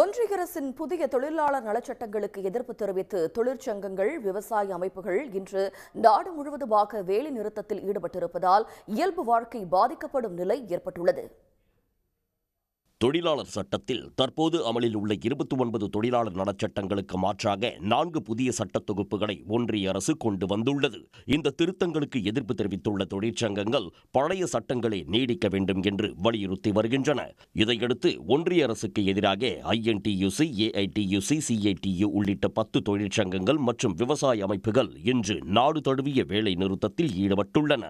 ஒன்றிய அரசின் புதிய தொழிலாளர் நலச்சட்டங்களுக்கு எதிர்ப்பு தெரிவித்து தொழிற்சங்கங்கள் விவசாய அமைப்புகள் இன்று நாடு முழுவதுமாக வேலை நிறுத்தத்தில் ஈடுபட்டிருப்பதால் இயல்பு வாழ்க்கை பாதிக்கப்படும் நிலை ஏற்பட்டுள்ளது. தொழிலாளர் சட்டத்தில் தற்போது அமலில் உள்ள இருபத்தி ஒன்பது தொழிலாளர் நலச்சட்டங்களுக்கு மாற்றாக நான்கு புதிய சட்ட தொகுப்புகளை ஒன்றிய அரசு கொண்டு வந்துள்ளது. இந்த திருத்தங்களுக்கு எதிர்ப்பு தெரிவித்துள்ள தொழிற்சங்கங்கள் பழைய சட்டங்களை நீடிக்க வேண்டும் என்று வலியுறுத்தி வருகின்றன. இதையடுத்து ஒன்றிய அரசுக்கு எதிராக ஐஎன்டியூசி ஏஐடியூசி சிஐடியு உள்ளிட்ட பத்து தொழிற்சங்கங்கள் மற்றும் விவசாய அமைப்புகள் இன்று நாடு தழுவிய வேலை நிறுத்தத்தில் ஈடுபட்டுள்ளன.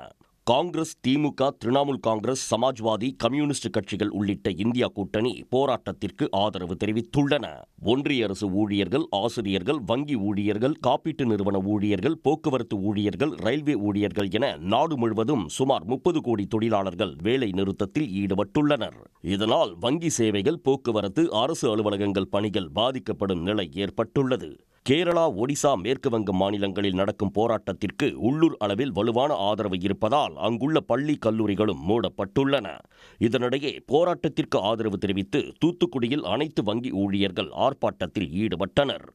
காங்கிரஸ் திமுக திரிணாமுல் காங்கிரஸ் சமாஜ்வாதி கம்யூனிஸ்ட் கட்சிகள் உள்ளிட்ட இந்தியா கூட்டணி போராட்டத்திற்கு ஆதரவு தெரிவித்துள்ளன. ஒன்றிய அரசு ஊழியர்கள் ஆசிரியர்கள் வங்கி ஊழியர்கள் காப்பீட்டு நிறுவன ஊழியர்கள் போக்குவரத்து ஊழியர்கள் ரயில்வே ஊழியர்கள் என நாடு முழுவதும் சுமார் முப்பது கோடி தொழிலாளர்கள் வேலை நிறுத்தத்தில் ஈடுபட்டுள்ளனர். இதனால் வங்கி சேவைகள் போக்குவரத்து அரசு அலுவலகங்கள் பணிகள் பாதிக்கப்படும் நிலை ஏற்பட்டுள்ளது. கேரளா ஒடிசா மேற்கு வங்கம் மாநிலங்களில் நடக்கும் போராட்டத்திற்கு உள்ளூர் அளவில் வலுவான ஆதரவு இருப்பதால் அங்குள்ள பள்ளி கல்லூரிகளும் மூடப்பட்டுள்ளன. இதனிடையே போராட்டத்திற்கு ஆதரவு தெரிவித்து தூத்துக்குடியில் அனைத்து வங்கி ஊழியர்கள் ஆர்ப்பாட்டத்தில் ஈடுபட்டனர்.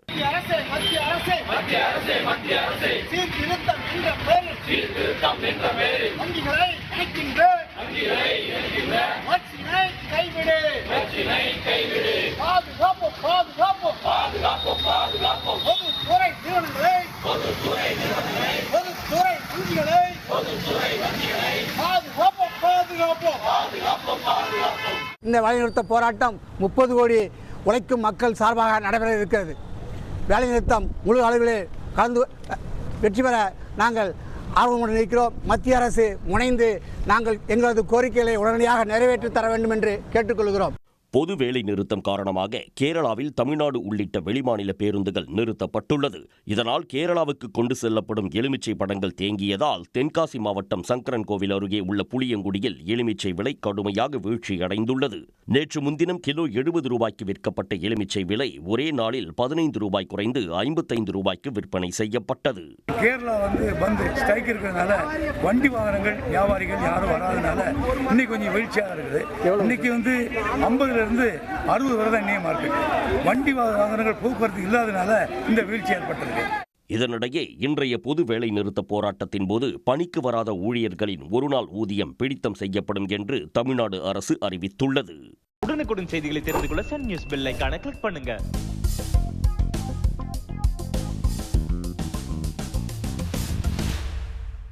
கைவிடு. கைவிடு. பாதுகாப்போம் பாதுகாப்போம். பாதுகாப்போம் பொதுத்துறை நிறுவனங்களை பொதுத்துறை நிறுவனங்களை பொதுத்துறை வங்கிகளை பொதுத்துறை வங்கிகளை பாதுகாப்போம் பாதுகாப்போம். பாதுகாப்போம் பாதுகாப்போம். இந்த வேலைநிறுத்த போராட்டம் முப்பது கோடி உழைக்கும் மக்கள் சார்பாக நடைபெற இருக்கிறது. வேலைநிறுத்தம் முழு அளவிலே கலந்து வெற்றி பெற நாங்கள் ஆர்வமுடன் இருக்கிறோம். மத்திய அரசு முனைந்து நாங்கள் எங்களது கோரிக்கைகளை உடனடியாக நிறைவேற்றி தர வேண்டும் என்று கேட்டுக்கொள்கிறோம். பொது வேலை நிறுத்தம் காரணமாக கேரளாவில் தமிழ்நாடு உள்ளிட்ட வெளிமாநில பேருந்துகள் நிறுத்தப்பட்டுள்ளது. இதனால் கேரளாவுக்கு கொண்டு செல்லப்படும் எலுமிச்சை பழங்கள் தேங்கியதால் தென்காசி மாவட்டம் சங்கரன் கோவில் அருகே உள்ள புளியங்குடியில் எலுமிச்சை விலை கடுமையாக வீழ்ச்சியடைந்துள்ளது. நேற்று முன்தினம் கிலோ எழுபது ரூபாய்க்கு விற்கப்பட்ட எலுமிச்சை விலை ஒரே நாளில் பதினைந்து ரூபாய் குறைந்து ஐம்பத்தைந்து ரூபாய்க்கு விற்பனை செய்யப்பட்டது. கேரளா வந்து பந்து ஸ்ட்ரைக் இருக்கிறதுனால வண்டி வாகனங்கள் வியாபாரிகள் யாரும் வராதனால இன்னைக்கு கொஞ்சம் வீழ்ச்சியாக இருக்குது. இன்னைக்கு வந்து ஐம்பதுல இருந்து அறுபது வரை தான் இன்னைய மார்க்கெட் வண்டி வாகனங்கள் போக்குவரத்து இல்லாதனால இந்த வீழ்ச்சி ஏற்பட்டிருக்கு. இதனிடையே இன்றைய பொது வேலை நிறுத்த போராட்டத்தின் போது பணிக்கு வராத ஊழியர்களின் ஒருநாள் ஊதியம் பிடித்தம் செய்யப்படும் என்று தமிழ்நாடு அரசு அறிவித்துள்ளது. உடனுக்குடன் செய்திகளை தெரிந்து கொள்ள சன் நியூஸ் பெல் ஐகானை கிளிக் பண்ணுங்க.